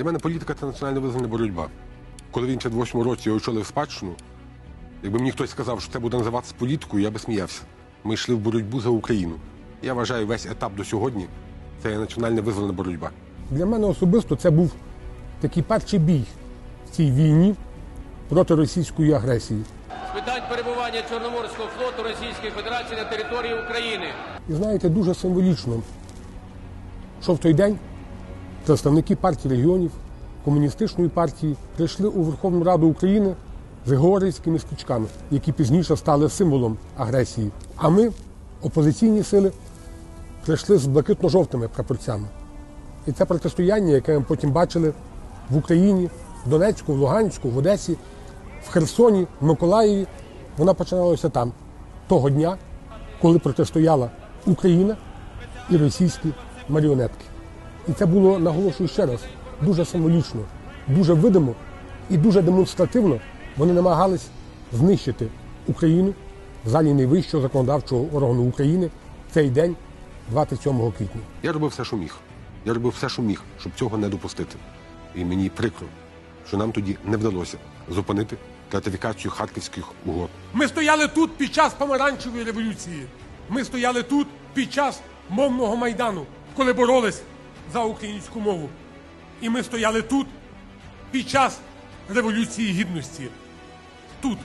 Для мене політика це національно визнана боротьба. Коли він в 58 році його очолив спадщину, якби мені хтось сказав, що це буде називатися політикою, я би сміявся. Ми йшли в боротьбу за Україну. Я вважаю, весь етап до сьогодні це національно визнана боротьба. Для мене особисто це був такий перший бій в цій війні проти російської агресії. з питань перебування Чорноморського флоту Російської Федерації на території України. І знаєте, дуже символічно, що в той день представники партії регіонів, комуністичної партії прийшли у Верховну Раду України з георгіївськими стрічками, які пізніше стали символом агресії. А ми, опозиційні сили, прийшли з блакитно-жовтими прапорцями. І це протистояння, яке ми потім бачили в Україні, в Донецьку, в Луганську, в Одесі, в Херсоні, в Миколаєві, вона починалася там, того дня, коли протистояла Україна і російські маріонетки. І це було, наголошую ще раз, дуже символічно, дуже видимо і дуже демонстративно вони намагались знищити Україну в залі найвищого законодавчого органу України в цей день, 27 квітня. Я робив все, що міг. Я робив все, що міг, щоб цього не допустити. І мені прикро, що нам тоді не вдалося зупинити ратифікацію харківських угод. Ми стояли тут під час помаранчевої революції. Ми стояли тут під час мовного майдану, коли боролись за українську мову. І ми стояли тут під час революції гідності. Тут,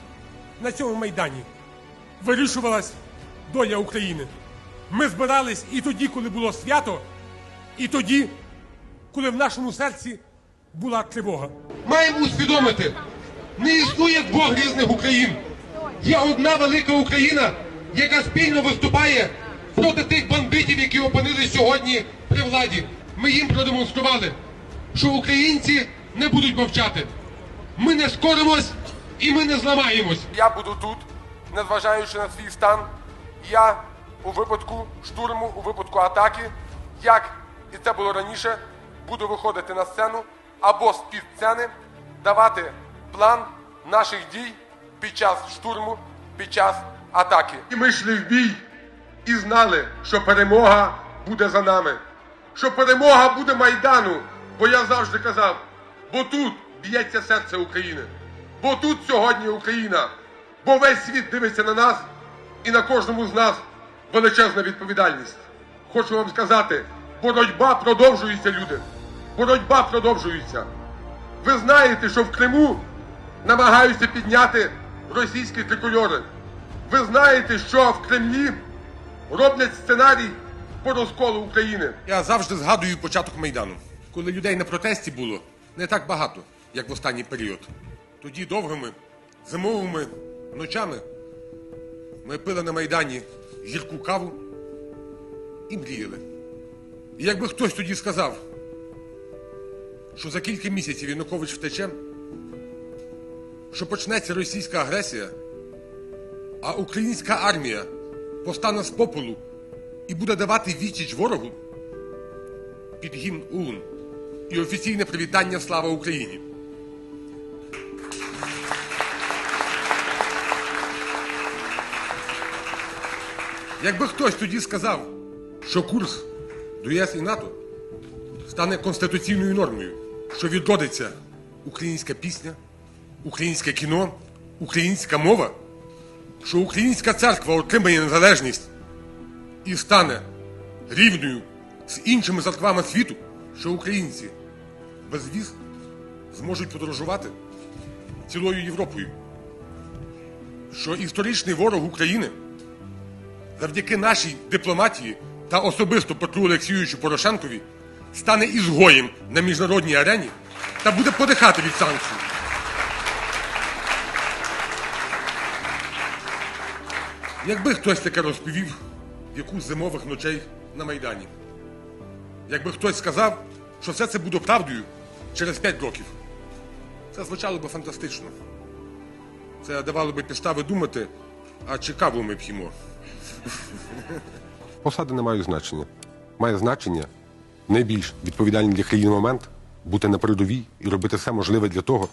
на цьому майдані, вирішувалась доля України. Ми збирались і тоді, коли було свято, і тоді, коли в нашому серці була тривога. маємо усвідомити, не існує двох різних Україн. Є одна велика Україна, яка спільно виступає проти тих бандитів, які опинились сьогодні при владі. Ми їм продемонстрували, що українці не будуть мовчати. Ми не скоримось і ми не зламаємось. Я буду тут, незважаючи на свій стан. Я у випадку штурму, у випадку атаки, як і це було раніше, буду виходити на сцену або з під сцени, давати план наших дій під час штурму, під час атаки. І ми йшли в бій і знали, що перемога буде за нами, що перемога буде Майдану. Бо я завжди казав, бо тут б'ється серце України, бо тут сьогодні Україна, бо весь світ дивиться на нас і на кожному з нас величезна відповідальність. Хочу вам сказати, боротьба продовжується, люди. Боротьба продовжується. Ви знаєте, що в Криму намагаються підняти російські трикольори. Ви знаєте, що в Кремлі роблять сценарій по розколу України. Я завжди згадую початок Майдану, коли людей на протесті було не так багато, як в останній період. Тоді довгими зимовими ночами ми пили на Майдані гірку каву і мріяли. І якби хтось тоді сказав, що за кілька місяців Янукович втече, що почнеться російська агресія, а українська армія постане з попелу і буде давати відсіч ворогу під гімн ОУН і офіційне привітання Слава Україні. Якби хтось тоді сказав, що курс до ЄС і НАТО стане конституційною нормою, що відродиться українська пісня, українське кіно, українська мова, що українська церква отримає незалежність і стане рівною з іншими церквами світу, що українці без віз зможуть подорожувати цілою Європою, що історичний ворог України завдяки нашій дипломатії та особисто Петру Олексійовичу Порошенкові стане ізгоєм на міжнародній арені та буде подихати від санкцій. Якби хтось таке розповів яку зимових ночей на Майдані. Якби хтось сказав, що все це буде правдою через 5 років, це звучало би фантастично. Це давало би підстави думати, а чи каву ми п'ємо. Посади не мають значення. Має значення найбільш відповідальний для країни момент бути на передовій і робити все можливе для того,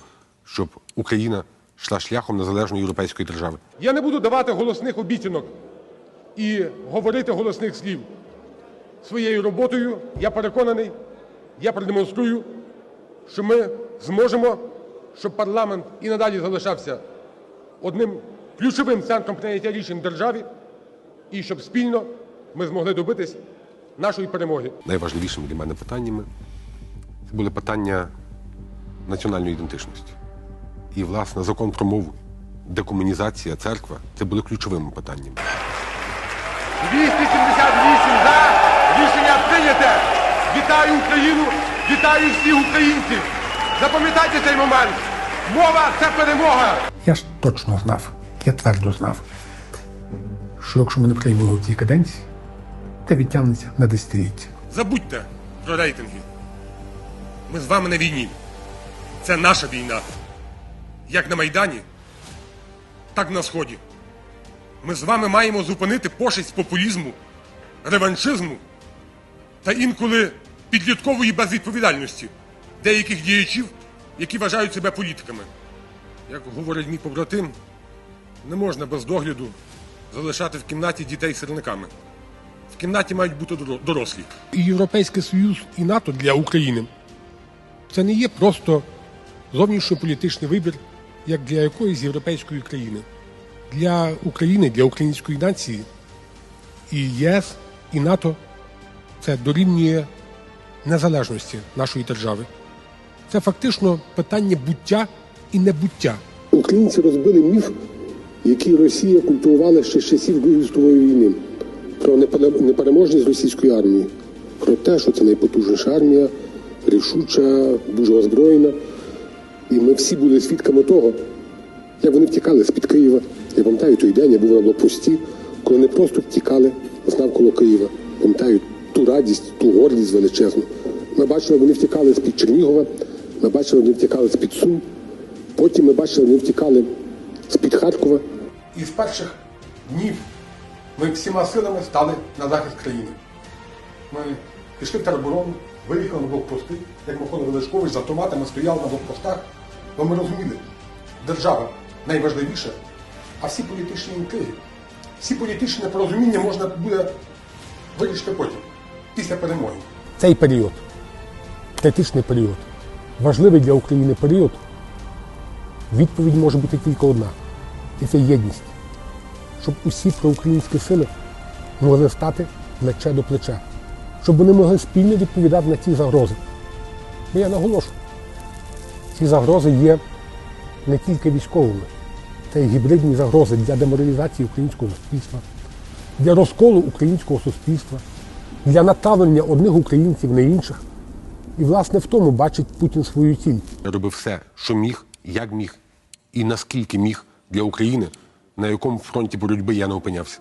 щоб Україна йшла шляхом незалежної європейської держави. Я не буду давати голосних обіцянок і говорити голосних слів. Своєю роботою, я переконаний, я продемонструю, що ми зможемо, щоб парламент і надалі залишався одним ключовим центром прийняття рішень в державі, і щоб спільно ми змогли добитись нашої перемоги. Найважливішими для мене питаннями це були питання національної ідентичності. І, власне, закон про мову, декомунізація, церква це були ключовими питаннями. 278 за. Рішення прийняте. Вітаю Україну, вітаю всіх українців. Запам'ятайте цей момент. Мова це перемога. Я ж точно знав, я твердо знав, що якщо ми не приймемо в цій каденції, це відтягнеться на десятиліття. Забудьте про рейтинги. Ми з вами на війні. Це наша війна. Як на Майдані, так і на Сході. Ми з вами маємо зупинити пошесть популізму, реваншизму та інколи підліткової безвідповідальності деяких діячів, які вважають себе політиками. Як говорить мій побратим, не можна без догляду залишати в кімнаті дітей сирниками. В кімнаті мають бути дорослі. І Європейський Союз, і НАТО для України це не є просто зовнішньополітичний вибір, як для якоїсь європейської країни. Для України, для української нації і ЄС, і НАТО це дорівнює незалежності нашої держави. Це фактично питання буття і небуття. Українці розбили міф, який Росія культувала ще з часів Другої світової війни, про непере- непереможність російської армії, про те, що це найпотужніша армія, рішуча, дуже озброєна. І ми всі були свідками того, як вони втікали з-під Києва. Я пам'ятаю той день, я був на блокпості, коли вони просто втікали з навколо Києва. Пам'ятаю ту радість, ту гордість величезну. Ми бачили, вони втікали з-під Чернігова, ми бачили, вони втікали з-під Сум. Потім ми бачили, вони втікали з-під Харкова. І з перших днів ми всіма силами стали на захист країни. Ми пішли в тероборону, виїхали на блокпости, як Микола Величкович з автоматами стояв на блокпостах, бо ми розуміли, держава найважливіша, а всі політичні інтриги, всі політичні непорозуміння можна буде вирішити потім, після перемоги. Цей період, критичний період, важливий для України період, відповідь може бути тільки одна. І це єдність. Щоб усі проукраїнські сили могли стати плече до плеча. Щоб вони могли спільно відповідати на ці загрози. Бо я наголошую, ці загрози є не тільки військовими, це гібридні загрози для деморалізації українського суспільства, для розколу українського суспільства, для натавлення одних українців на інших. І, власне, в тому бачить Путін свою ціль. Я робив все, що міг, як міг, і наскільки міг для України, на якому фронті боротьби я не опинявся.